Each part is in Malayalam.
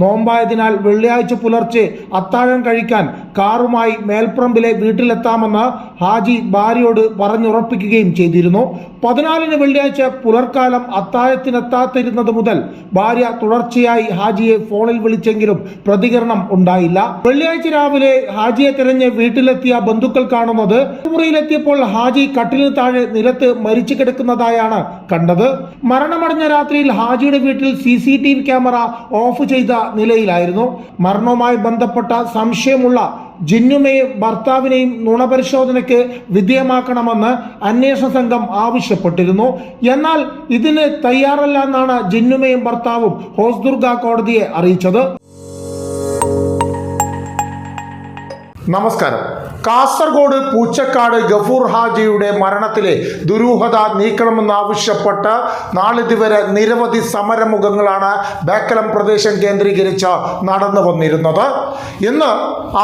നോമ്പായതിനാൽ വെള്ളിയാഴ്ച പുലർച്ചെ അത്താഴം കഴിക്കാൻ കാറുമായി മേൽപ്പറമ്പിലെ വീട്ടിലെത്താമെന്ന് ഹാജി ഭാര്യയോട് പറഞ്ഞുറപ്പിക്കുകയും ചെയ്തിരുന്നു. പതിനാലിന് വെള്ളിയാഴ്ച പുലർക്കാലം അത്താഴത്തിനെത്താത്തിരുന്നത് മുതൽ ഭാര്യ തുടർച്ചയായി ഹാജിയെ ഫോണിൽ വിളിച്ചെങ്കിലും പ്രതികരണം ഉണ്ടായില്ല. വെള്ളിയാഴ്ച രാവിലെ ഹാജിയെ തിരഞ്ഞ് വീട്ടിലെത്തിയ ബന്ധുക്കൾ കാണുന്നത് മുറിയിലെത്തിയപ്പോൾ ഹാജി കട്ടിലിന് താഴെ നിലത്ത് മരിച്ചു കിടക്കുന്നതായാണ് കണ്ടത്. മരണമടഞ്ഞ രാത്രിയിൽ ഹാജിയുടെ വീട്ടിൽ C C T V camera off ചെയ്ത നിലയിലായിരുന്നു. മരണവുമായി ബന്ധപ്പെട്ട സംശയമുള്ള ജിന്നുമയും ഭർത്താവിനെയും നുണപരിശോധനയ്ക്ക് വിധേയമാക്കണമെന്ന് അന്വേഷണ സംഘം ആവശ്യപ്പെട്ടിരുന്നു. എന്നാൽ ഇതിന് തയ്യാറല്ല എന്നാണ് ജിന്നുമയും ഭർത്താവും ഹോസ്ദുർഗ കോടതിയെ അറിയിച്ചത്. നമസ്കാരം. കാസർഗോഡ് പൂച്ചക്കാട് ഗഫൂർ ഹാജിയുടെ മരണത്തിലെ ദുരൂഹത നീക്കണമെന്നാവശ്യപ്പെട്ട് നാളിതുവരെ നിരവധി സമരമുഖങ്ങളാണ് ബേക്കലം പ്രദേശം കേന്ദ്രീകരിച്ച് നടന്നു വന്നിരുന്നത്. ഇന്ന്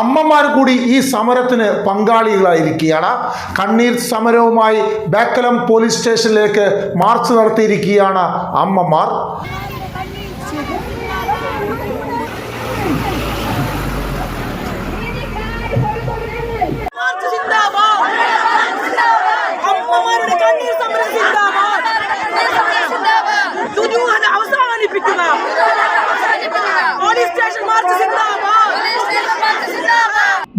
അമ്മമാർ കൂടി ഈ സമരത്തിന് പങ്കാളികളായിരിക്കുകയാണ്. കണ്ണീർ സമരവുമായി ബേക്കലം പോലീസ് സ്റ്റേഷനിലേക്ക് മാർച്ച് നടത്തിയിരിക്കുകയാണ് അമ്മമാർ മാർച്ച് സിന്ദാബാദ് അമ്മമാരുടെ കണ്ണീർ സമരം സിന്ദാബാദ് ദുരൂഹത അവസാനിപ്പിക്കുക പോലീസ് സ്റ്റേഷൻ മാർച്ച് സിന്ദാബാദ്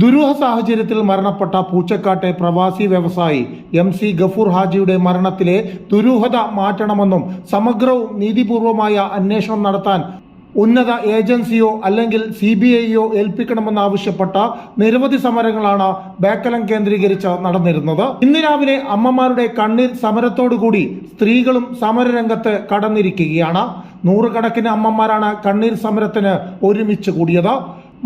ദുരൂഹ സാഹചര്യത്തിൽ മരണപ്പെട്ട പൂച്ചക്കാട്ടെ പ്രവാസി വ്യവസായി എം സി ഗഫൂർ ഹാജിയുടെ മരണത്തിലെ ദുരൂഹത മാറ്റണമെന്നും സമഗ്രവും നീതിപൂർവമായ അന്വേഷണം നടത്താൻ ഉന്നത ഏജൻസിയോ അല്ലെങ്കിൽ സി ബി ഐയോ ഏൽപ്പിക്കണമെന്നാവശ്യപ്പെട്ട നിരവധി സമരങ്ങളാണ് ബേക്കലം കേന്ദ്രീകരിച്ച് നടന്നിരുന്നത്. ഇന്ന് രാവിലെ അമ്മമാരുടെ കണ്ണീർ സമരത്തോടുകൂടി സ്ത്രീകളും സമരരംഗത്ത് കടന്നിരിക്കുകയാണ്. നൂറുകണക്കിന് അമ്മമാരാണ് കണ്ണീർ സമരത്തിന് ഒരുമിച്ച് കൂടിയത്.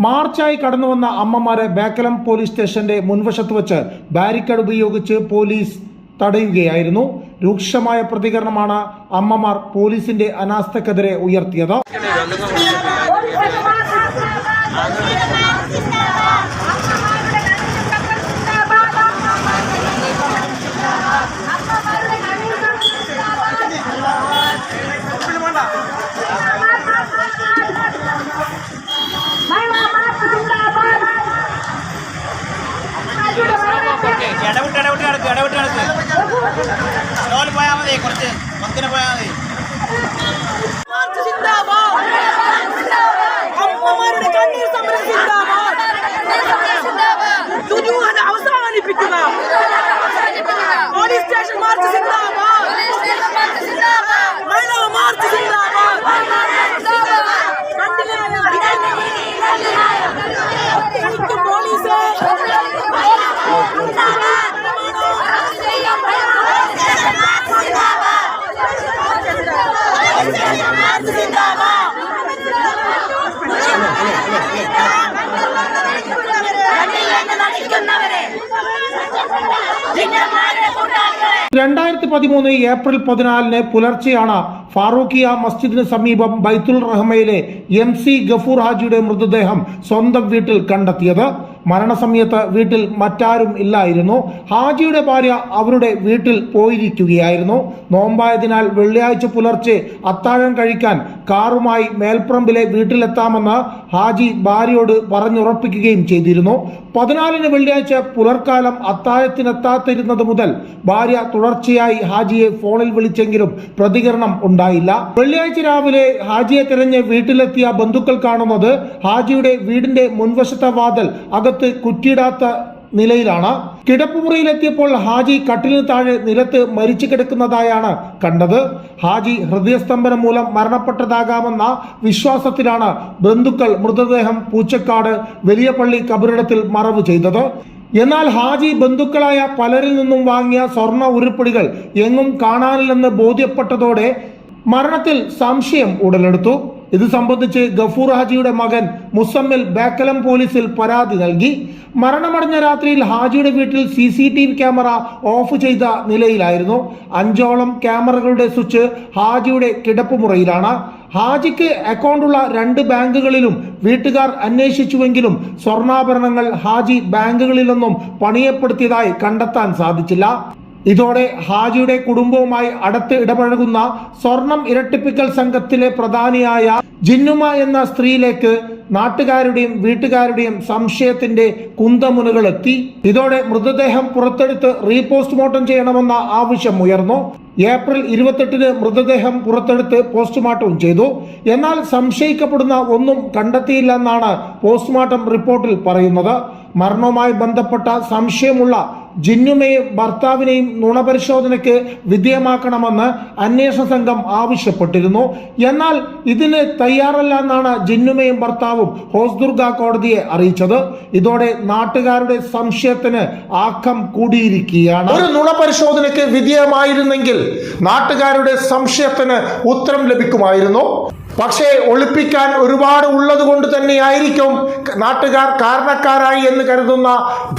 മാർച്ചായി കടന്നു വന്ന അമ്മമാരെ ബേക്കലം പോലീസ് സ്റ്റേഷന്റെ മുൻവശത്ത് വെച്ച് ബാരിക്കേഡ് ഉപയോഗിച്ച് പോലീസ് തടയുകയായിരുന്നു. രൂക്ഷമായ പ്രതികരണമാണ് അമ്മമാർ പോലീസിന്റെ അനാസ്ഥക്കെതിരെ ഉയർത്തിയത്. ഇടവിട്ട് ഇടവിട്ട് കിടക്ക് ഇടവിട്ട് കിടക്ക് സ്ലോയിൽ പോയാൽ മതി കുറച്ച് പത്തിന് പോയാൽ മതി. അമ്മമാരുടെ കണ്ണീർ സമരം രണ്ടായിരത്തി പതിമൂന്ന് ഏപ്രിൽ പതിനാലിന് പുലർച്ചെയാണ് ഫാറൂഖിയ മസ്ജിദിന് സമീപം ബൈത്തുൽ റഹ്മയിലെ എം സി ഗഫൂർ ഹാജിയുടെ മൃതദേഹം സ്വന്തം വീട്ടിൽ കണ്ടെത്തിയത്. മരണസമയത്ത് വീട്ടിൽ മറ്റാരും ഇല്ലായിരുന്നു. ഹാജിയുടെ ഭാര്യ അവരുടെ വീട്ടിൽ പോയിരിക്കുകയായിരുന്നു. നോമ്പായതിനാൽ വെള്ളിയാഴ്ച പുലർച്ചെ അത്താഴം കഴിക്കാൻ കാറുമായി മേൽപ്പറമ്പിലെ വീട്ടിലെത്താമെന്ന് ഹാജി ഭാര്യയോട് പറഞ്ഞുറപ്പിക്കുകയും ചെയ്തിരുന്നു. പതിനാലിന് വെള്ളിയാഴ്ച പുലർക്കാലം അത്താഴത്തിനെത്താത്തിരുന്നത് മുതൽ ഭാര്യ തുടർച്ചയായി ഹാജിയെ ഫോണിൽ വിളിച്ചെങ്കിലും പ്രതികരണം ഉണ്ടായില്ല. വെള്ളിയാഴ്ച രാവിലെ ഹാജിയെ തിരഞ്ഞ് വീട്ടിലെത്തിയ ബന്ധുക്കൾ കാണുന്നത് ഹാജിയുടെ വീടിന്റെ മുൻവശത്തെ വാതിൽ അകത്ത് കുറ്റിയിടാത്ത നിലയിലാണ്. കിടപ്പുമുറിയിലെത്തിയപ്പോൾ ഹാജി കട്ടിലിന് താഴെ നിലത്ത് മരിച്ചു കിടക്കുന്നതായാണ് കണ്ടത്. ഹാജി ഹൃദയസ്തംഭനം മൂലം മരണപ്പെട്ടതാകാമെന്ന വിശ്വാസത്തിലാണ് ബന്ധുക്കൾ മൃതദേഹം പൂച്ചക്കാട് വലിയ പള്ളി കബറിടത്തിൽ മറവ് ചെയ്തത്. എന്നാൽ ഹാജി ബന്ധുക്കളായ പലരിൽ നിന്നും വാങ്ങിയ സ്വർണ ഉരുപ്പടികൾ എങ്ങും കാണാനില്ലെന്ന് ബോധ്യപ്പെട്ടതോടെ മരണത്തിൽ സംശയം ഉടലെടുത്തു. ഇത് സംബന്ധിച്ച് ഗഫൂർ ഹാജിയുടെ മകൻ മുസമ്മിൽ ബേക്കലം പോലീസിൽ പരാതി നൽകി. മരണമടഞ്ഞ രാത്രിയിൽ ഹാജിയുടെ വീട്ടിൽ C C T V camera off ചെയ്ത നിലയിലായിരുന്നു. അഞ്ചോളം ക്യാമറകളുടെ സ്വിച്ച് ഹാജിയുടെ കിടപ്പുമുറിയിലാണ്. ഹാജിക്ക് അക്കൗണ്ടുള്ള രണ്ട് ബാങ്കുകളിലും വീട്ടുകാർ അന്വേഷിച്ചുവെങ്കിലും സ്വർണാഭരണങ്ങൾ ഹാജി ബാങ്കുകളിലൊന്നും പണിയപ്പെടുത്തിയതായി കണ്ടെത്താൻ സാധിച്ചില്ല. ഇതോടെ ഹാജിയുടെ കുടുംബവുമായി അടുത്ത് ഇടപഴകുന്ന സ്വർണം ഇരട്ടിപ്പിക്കൽ സംഘത്തിലെ പ്രധാനിയായ ജിന്നുമ എന്ന സ്ത്രീയിലേക്ക് നാട്ടുകാരുടെയും വീട്ടുകാരുടെയും സംശയത്തിന്റെ കുന്തമുനകൾ എത്തി. ഇതോടെ മൃതദേഹം പുറത്തെടുത്ത് റീപോസ്റ്റ്മോർട്ടം ചെയ്യണമെന്ന ആവശ്യം ഉയർന്നു. ഏപ്രിൽ ഇരുപത്തെട്ടിന് മൃതദേഹം പുറത്തെടുത്ത് പോസ്റ്റ്മോർട്ടം ചെയ്തു. എന്നാൽ സംശയിക്കപ്പെടുന്ന ഒന്നും കണ്ടെത്തിയില്ലെന്നാണ് പോസ്റ്റ്മോർട്ടം റിപ്പോർട്ടിൽ പറയുന്നത്. മരണവുമായി ബന്ധപ്പെട്ട സംശയമുള്ള ജിന്നുമേയും ഭർത്താവിനെയും നുണപരിശോധനയ്ക്ക് വിധേയമാക്കണമെന്ന് അന്വേഷണ സംഘം ആവശ്യപ്പെട്ടിരുന്നു. എന്നാൽ ഇതിന് തയ്യാറല്ല എന്നാണ് ജിന്നുമയും ഭർത്താവും ഹോസ്ദുർഗ കോടതിയെ അറിയിച്ചത്. ഇതോടെ നാട്ടുകാരുടെ സംശയത്തിന് ആക്കം കൂടിയിരിക്കുകയാണ്. ഒരു നുണപരിശോധനയ്ക്ക് വിധേയമായിരുന്നെങ്കിൽ നാട്ടുകാരുടെ സംശയത്തിന് ഉത്തരം ലഭിക്കുമായിരുന്നു. പക്ഷേ ഒളിപ്പിക്കാൻ ഒരുപാട് ഉള്ളത് കൊണ്ട് തന്നെയായിരിക്കും നാട്ടുകാർ കാരണക്കാരായി എന്ന് കരുതുന്ന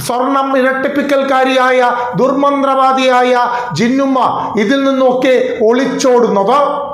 സ്വർണം ഇരട്ടിപ്പിക്കൽക്കാരിയായ ദുർമന്ത്രവാദിയായ ജിന്നുമ്മ ഇതിൽ നിന്നൊക്കെ ഒളിച്ചോടുന്നത്.